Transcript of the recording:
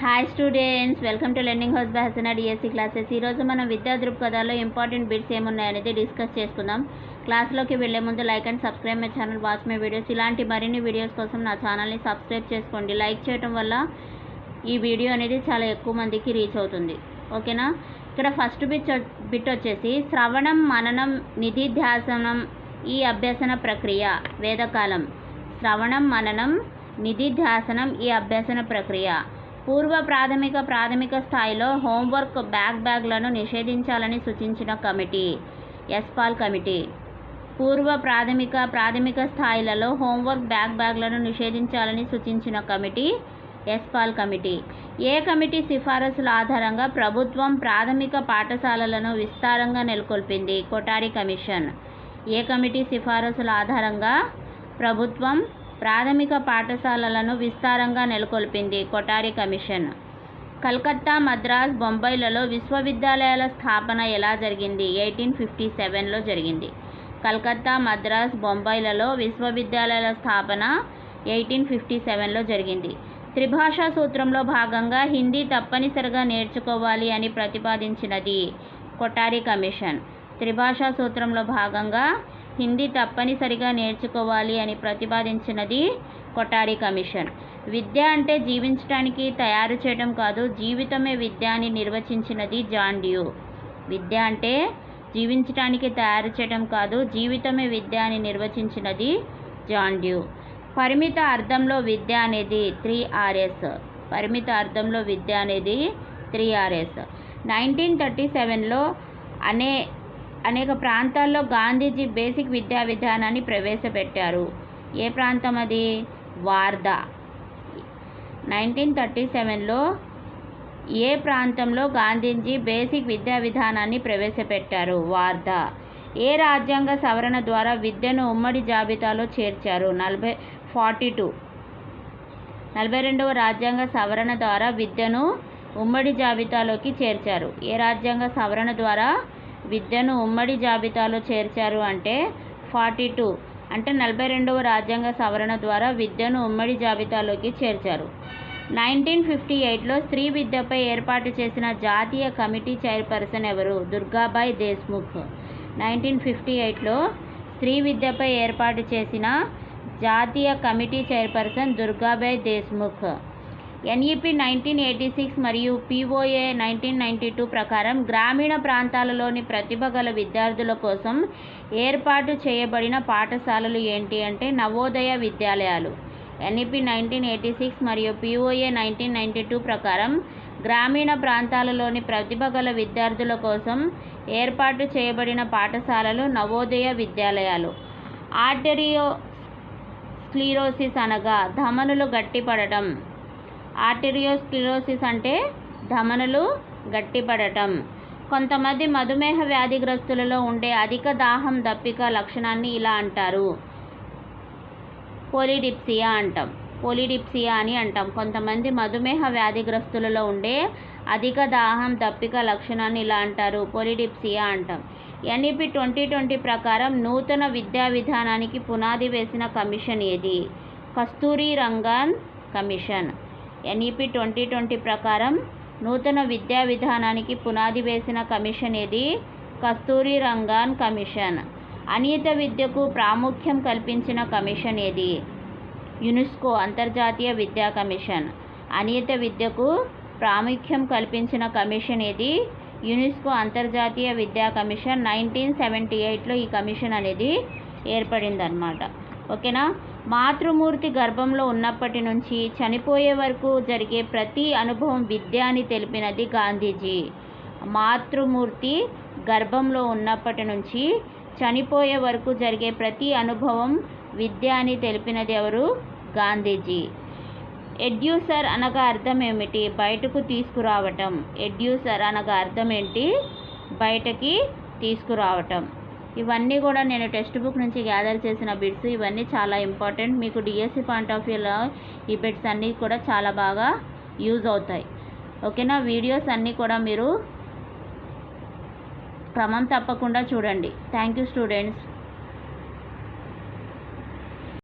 Hi students welcome to learning house by Hasana DSC classes ఈరోజు మనం విద్యా దృక్పథాల్లో ఇంపార్టెంట్ బిట్స్ ఏమున్నాయనేది డిస్కస్ చేసుకుందాం. క్లాస్లోకి వెళ్ళే ముందు like and subscribe my channel watch my videos ఇలాంటి మరిన్ని వీడియోస్ కోసం నా ఛానల్ని సబ్స్క్రైబ్ చేసుకోండి. లైక్ చేయడం వల్ల ఈ వీడియో అనేది చాలా ఎక్కువ మందికి రీచ్ అవుతుంది. ఓకేనా ఇక్కడ ఫస్ట్ బిట్ బిట్ వచ్చేసి శ్రవణం మననం నిధిధ్యాసనం ఈ అభ్యసన ప్రక్రియ వేదకాలం. శ్రవణం మననం నిధిధ్యాసనం ఈ అభ్యసన ప్రక్రియ. పూర్వ ప్రాథమిక ప్రాథమిక స్థాయిలో హోంవర్క్ బ్యాగ్ బ్యాగ్లను నిషేధించాలని సూచించిన కమిటీ ఎస్పాల్ కమిటీ. పూర్వ ప్రాథమిక ప్రాథమిక స్థాయిలలో హోంవర్క్ బ్యాగ్ బ్యాగ్లను నిషేధించాలని సూచించిన కమిటీ ఎస్పాల్ కమిటీ. ఏ కమిటీ సిఫారసుల ఆధారంగా ప్రభుత్వం ప్రాథమిక పాఠశాలలను విస్తారంగా నెలకొల్పింది? కొటారి కమిషన్. ఏ కమిటీ సిఫారసుల ఆధారంగా ప్రభుత్వం ప్రాథమిక పాఠశాలలను విస్తారంగా నెలకొల్పింది కొటారి కమిషన్. కలకత్తా మద్రాస్ బొంబాయిలలో విశ్వవిద్యాలయాల స్థాపన ఎలా జరిగింది? ఎయిటీన్ ఫిఫ్టీ సెవెన్లో జరిగింది. కలకత్తా మద్రాస్ బొంబాయిలలో విశ్వవిద్యాలయాల స్థాపన ఎయిటీన్ ఫిఫ్టీ సెవెన్లో జరిగింది. త్రిభాషా సూత్రంలో భాగంగా హిందీ తప్పనిసరిగా నేర్చుకోవాలి అని ప్రతిపాదించినది కొటారి కమిషన్. త్రిభాషా సూత్రంలో భాగంగా హిందీ తప్పనిసరిగా నేర్చుకోవాలి అని ప్రతిపాదించినది కొఠారి కమిషన్. విద్య అంటే జీవించడానికి తయారు చేయడం కాదు జీవితమే విద్య అని నిర్వచించినది జాన్ డ్యూ. విద్య అంటే జీవించడానికి తయారు చేయడం కాదు జీవితమే విద్య అని నిర్వచించినది జాన్ డ్యూ. పరిమిత అర్థంలో విద్య అనేది త్రీ ఆర్ఎస్ పరిమిత అర్థంలో విద్య అనేది త్రీ ఆర్ఎస్ నైన్టీన్ థర్టీ సెవెన్లో అనే అనేక ప్రాంతాల్లో గాంధీజీ బేసిక్ విద్యా విధానాన్ని ప్రవేశపెట్టారు. ఏ ప్రాంతం అది? వార్దా. నైన్టీన్ థర్టీ సెవెన్లో ఏ ప్రాంతంలో గాంధీజీ బేసిక్ విద్యా విధానాన్ని ప్రవేశపెట్టారు? వార్దా. ఏ రాజ్యాంగ సవరణ ద్వారా విద్యను ఉమ్మడి జాబితాలో చేర్చారు? నలభై ఫార్టీ టూ. నలభై రెండవ రాజ్యాంగ సవరణ ద్వారా విద్యను ఉమ్మడి జాబితాలోకి చేర్చారు. ఏ రాజ్యాంగ సవరణ ద్వారా విద్యను ఉమ్మడి జాబితాలో చేర్చారు అంటే ఫార్టీ టూ అంటే నలభై రెండవ రాజ్యాంగ సవరణ ద్వారా విద్యను ఉమ్మడి జాబితాలోకి చేర్చారు. నైన్టీన్ ఫిఫ్టీ ఎయిట్లో స్త్రీ విద్యపై ఏర్పాటు చేసిన జాతీయ కమిటీ చైర్పర్సన్ ఎవరు? దుర్గాబాయ్ దేశ్ముఖ్. నైన్టీన్ ఫిఫ్టీ ఎయిట్లో స్త్రీ విద్యపై ఏర్పాటు చేసిన జాతీయ committee chairperson Durgabai Deshmukh. NEP nineteen eighty six మరియు పీఓఏ నైన్టీన్ నైంటీ టూ ప్రకారం గ్రామీణ ప్రాంతాలలోని ప్రతిభ గల విద్యార్థుల కోసం ఏర్పాటు చేయబడిన పాఠశాలలు ఏంటి అంటే నవోదయ విద్యాలయాలు. ఎన్ఈపి నైన్టీన్ ఎయిటీ సిక్స్ మరియు పీఓఏ నైన్టీన్ నైంటీ టూ ప్రకారం గ్రామీణ ప్రాంతాలలోని ప్రతిభ గల విద్యార్థుల కోసం ఏర్పాటు చేయబడిన పాఠశాలలు నవోదయ విద్యాలయాలు. ఆర్టెరియో స్క్లీరోసిస్ అనగా ధమనులు గట్టిపడటం. ఆర్టెరియోస్క్లిరోసిస్ అంటే ధమనులు గట్టిపడటం. కొంతమంది మధుమేహ వ్యాధిగ్రస్తులలో ఉండే అధిక దాహం దప్పిక లక్షణాన్ని ఇలా అంటారు. పోలిడిప్సియా అంటాం. పోలిడిప్సియా అని అంటాం. కొంతమంది మధుమేహ వ్యాధిగ్రస్తులలో ఉండే అధిక దాహం దప్పిక లక్షణాన్ని ఇలా అంటారు. పోలిడిప్సియా అంటాం. ఎన్ఈపి ట్వంటీ ట్వంటీ ప్రకారం నూతన విద్యా విధానానికి పునాది వేసిన కమిషన్ ఏది? Kasturi Rangan commission. NEP twenty twenty ప్రకారం నూతన విద్యా విధానానికి పునాది వేసిన కమిషన్ ఏది? కస్తూరి రంగాన్ కమిషన్. అనియత విద్యకు ప్రాముఖ్యం కల్పించిన కమిషన్ ఏది? యునెస్కో అంతర్జాతీయ విద్యా కమిషన్. అనియత విద్యకు ప్రాముఖ్యం కల్పించిన కమిషన్ ఏది? యునెస్కో అంతర్జాతీయ విద్యా కమిషన్ నైన్టీన్ సెవెంటీ ఎయిట్లో ఈ కమిషన్ అనేది ఏర్పడిందనమాట ఓకేనా? మాతృమూర్తి గర్భంలో ఉన్నప్పటి నుంచి చనిపోయే వరకు జరిగే ప్రతి అనుభవం విద్య అని తెలిపినది గాంధీజీ. మాతృమూర్తి గర్భంలో ఉన్నప్పటి నుంచి చనిపోయే వరకు జరిగే ప్రతి అనుభవం విద్య అని తెలిపినది ఎవరు? గాంధీజీ. ఎడ్యూసర్ అనగా అర్థం ఏమిటి? బయటకు తీసుకురావటం. ఎడ్యూసర్ అనగా అర్థం ఏంటి? బయటకి తీసుకురావటం. ఇవన్నీ కూడా నేను టెక్స్ట్ బుక్ నుంచి గ్యాదర్ చేసిన బిట్స్. ఇవన్నీ చాలా ఇంపార్టెంట్. మీకు డిఎస్సి పాయింట్ ఆఫ్ వ్యూలో ఈ బిట్స్ అన్నీ కూడా చాలా బాగా యూజ్ అవుతాయి. ఓకేనా? వీడియోస్ అన్నీ కూడా మీరు క్రమం తప్పకుండా చూడండి. Thank you students.